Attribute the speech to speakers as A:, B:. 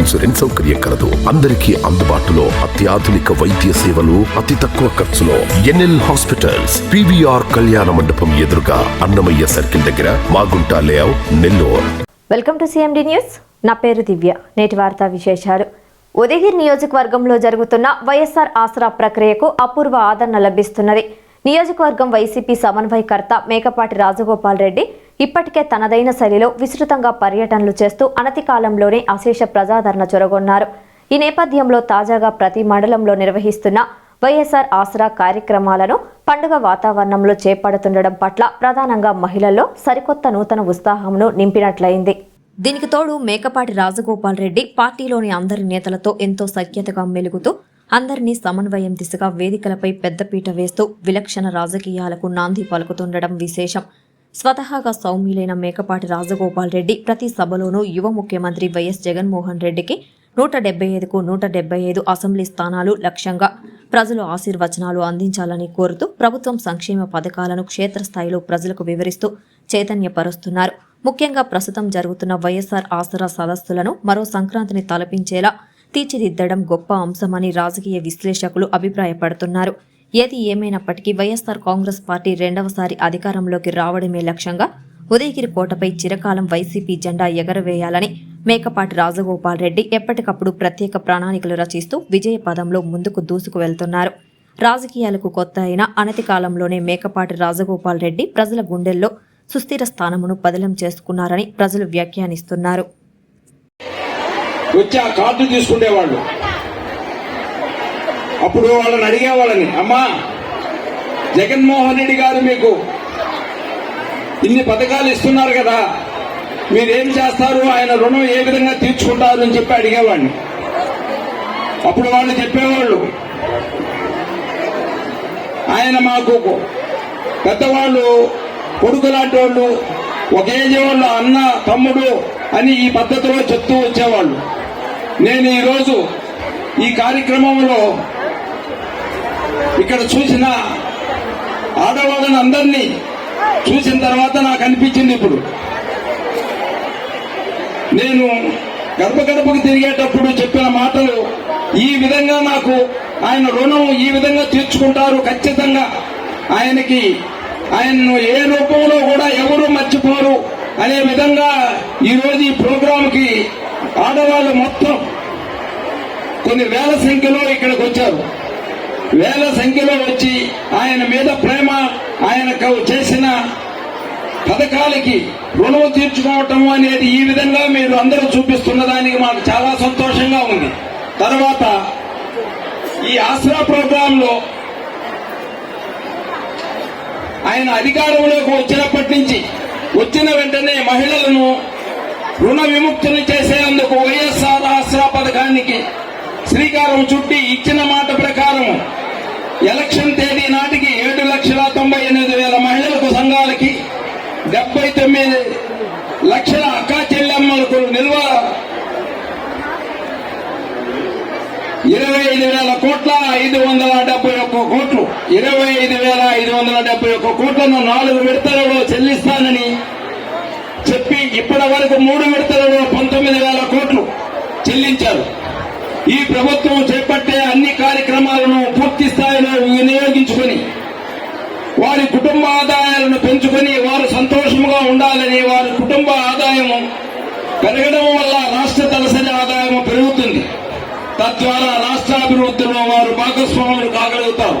A: Insurance సౌకర్యం కలదు. అందరికీ అందుబాటులో అత్యాధునిక వైద్య సేవలు అతి తక్కువ ఖర్చులో ఎన్ఎల్ హాస్పిటల్స్ పివిఆర్ కళ్యాణ మండపం ఎదురుగా అన్నమయ్య సర్కిల్ దగ్గర Magunta layout Nellore.
B: Welcome to CMD news నా పేరు దివ్య. నేటి వార్తా విశేషాలు. ఉదయగిరి నియోజకవర్గంలో జరుగుతున్న వైఎస్ఆర్ ఆసరా ప్రక్రియకు అపూర్వ ఆదరణ లభిస్తున్నది. నియోజకవర్గం వైసీపీ సమన్వయకర్త మేకపాటి రాజగోపాల్ రెడ్డి ఇప్పటికే తనదైన శైలిలో విస్తృతంగా పర్యటనలు చేస్తూ అనతి కాలంలోనే అశేష ప్రజాదరణ చొరగొన్నారు. ఈ నేపథ్యంలో తాజాగా ప్రతి మండలంలో నిర్వహిస్తున్న వైఎస్ఆర్ ఆసరా కార్యక్రమాలను పండుగ వాతావరణంలో చేపడుతుండడం పట్ల ప్రధానంగా మహిళల్లో సరికొత్త నూతన ఉత్సాహంను నింపినట్లయింది. దీనికి తోడు మేకపాటి రాజగోపాల్ రెడ్డి పార్టీలోని అందరి నేతలతో ఎంతో సఖ్యతగా మెలుగుతూ అందరినీ సమన్వయం దిశగా వేదికలపై పెద్దపీట వేస్తూ విలక్షణ రాజకీయాలకు నాంది పలుకుతుండడం విశేషం. స్వతహాగా సౌమ్యులైన మేకపాటి రాజగోపాల్ రెడ్డి ప్రతి సభలోనూ యువ ముఖ్యమంత్రి వైఎస్ జగన్మోహన్ రెడ్డికి నూట డెబ్బై ఐదుకు నూట డెబ్బై ఐదు అసెంబ్లీ స్థానాలు లక్ష్యంగా ప్రజలు ఆశీర్వచనాలు అందించాలని కోరుతూ ప్రభుత్వం సంక్షేమ పథకాలను క్షేత్రస్థాయిలో ప్రజలకు వివరిస్తూ చైతన్యపరుస్తున్నారు. ముఖ్యంగా ప్రస్తుతం జరుగుతున్న వైఎస్ఆర్ ఆసరా సదస్సులను మరో సంక్రాంతిని తలపించేలా తీర్చిదిద్దడం గొప్ప అంశమని రాజకీయ విశ్లేషకులు అభిప్రాయపడుతున్నారు. ఏది ఏమైనప్పటికీ వైఎస్ఆర్ కాంగ్రెస్ పార్టీ రెండవసారి అధికారంలోకి రావడమే లక్ష్యంగా ఉదయగిరి కోటపై చిరకాలం వైసీపీ జెండా ఎగరవేయాలని మేకపాటి రాజగోపాల్ రెడ్డి ఎప్పటికప్పుడు ప్రత్యేక ప్రణాళికలు రచిస్తూ విజయ పదంలో ముందుకు దూసుకు వెళ్తున్నారు. రాజకీయాలకు కొత్త అయిన అనతి కాలంలోనే మేకపాటి రాజగోపాల్ రెడ్డి ప్రజల గుండెల్లో సుస్థిర స్థానమును పదిలం చేసుకున్నారని ప్రజలు వ్యాఖ్యానిస్తున్నారు.
C: వచ్చి ఆ కార్డు తీసుకునేవాళ్ళు అప్పుడు వాళ్ళని అడిగేవాళ్ళని అమ్మా జగన్మోహన్ రెడ్డి గారు మీకు ఇన్ని పథకాలు ఇస్తున్నారు కదా మీరేం చేస్తారు? ఆయన రుణం ఏ విధంగా తీర్చుకుంటారు? అని చెప్పి అడిగేవాడిని. అప్పుడు వాళ్ళు చెప్పేవాళ్ళు ఆయన మాకు పెద్దవాళ్ళు కొడుకు లాంటి వాళ్ళు ఒక ఏజ్ వాళ్ళు అన్న తమ్ముడు అని ఈ పద్ధతిలో చెప్తూ వచ్చేవాళ్ళు. నేను ఈరోజు ఈ కార్యక్రమంలో ఇక్కడ చూసిన ఆడవాళ్ళని అందరినీ చూసిన తర్వాత నాకు అనిపించింది ఇప్పుడు. నేను గర్భ గర్భకు తిరిగేటప్పుడు చెప్పిన మాటలు ఈ విధంగా నాకు ఆయన రుణం ఈ విధంగా తీర్చుకుంటారు ఖచ్చితంగా. ఆయనకి ఆయన్ను ఏ రూపంలో కూడా ఎవరు మర్చిపోరు. అనే విధంగా ఈరోజు ఈ ప్రోగ్రాంకి ఆడవాళ్ళు మొత్తం కొన్ని వేల సంఖ్యలో ఇక్కడికి వచ్చారు. వేల సంఖ్యలో వచ్చి ఆయన మీద ప్రేమ ఆయనకు చేసిన పథకాలకి రుణం తీర్చుకోవటం అనేది ఈ విధంగా మీరు అందరూ చూపిస్తున్న దానికి మాకు చాలా సంతోషంగా ఉంది. తర్వాత ఈ ఆసరా ప్రోగ్రామ్లో ఆయన అధికారంలోకి వచ్చినప్పటి నుంచి వచ్చిన వెంటనే మహిళలను రుణ విముక్తులు చేసేందుకు వైఎస్ఆర్ ఆసరా పథకానికి శ్రీకారం చుట్టి ఇచ్చిన మాట కోట్ల ఐదు వందల డెబ్బై ఒక్క కోట్లు. ఇరవై ఐదు వేల ఐదు వందల డెబ్బై ఒక్క కోట్లను నాలుగు విడతలలో చెల్లిస్తానని చెప్పి ఇప్పటి వరకు మూడు విడతలలో పంతొమ్మిది వేల కోట్లు చెల్లించారు. ఈ ప్రభుత్వం చేపట్టే అన్ని కార్యక్రమాలను పూర్తి స్థాయిలో వినియోగించుకుని వారి కుటుంబ ఆదాయాలను పెంచుకొని వారు సంతోషంగా ఉండాలని వారి కుటుంబ ఆదాయము పెరగడం వల్ల రాష్ట్ర తలసరి ఆదాయం పెరుగుతుంది. తద్వారా రాష్ట్రాభివృద్ధిలో వారు భాగస్వాములు కాగలుగుతారు.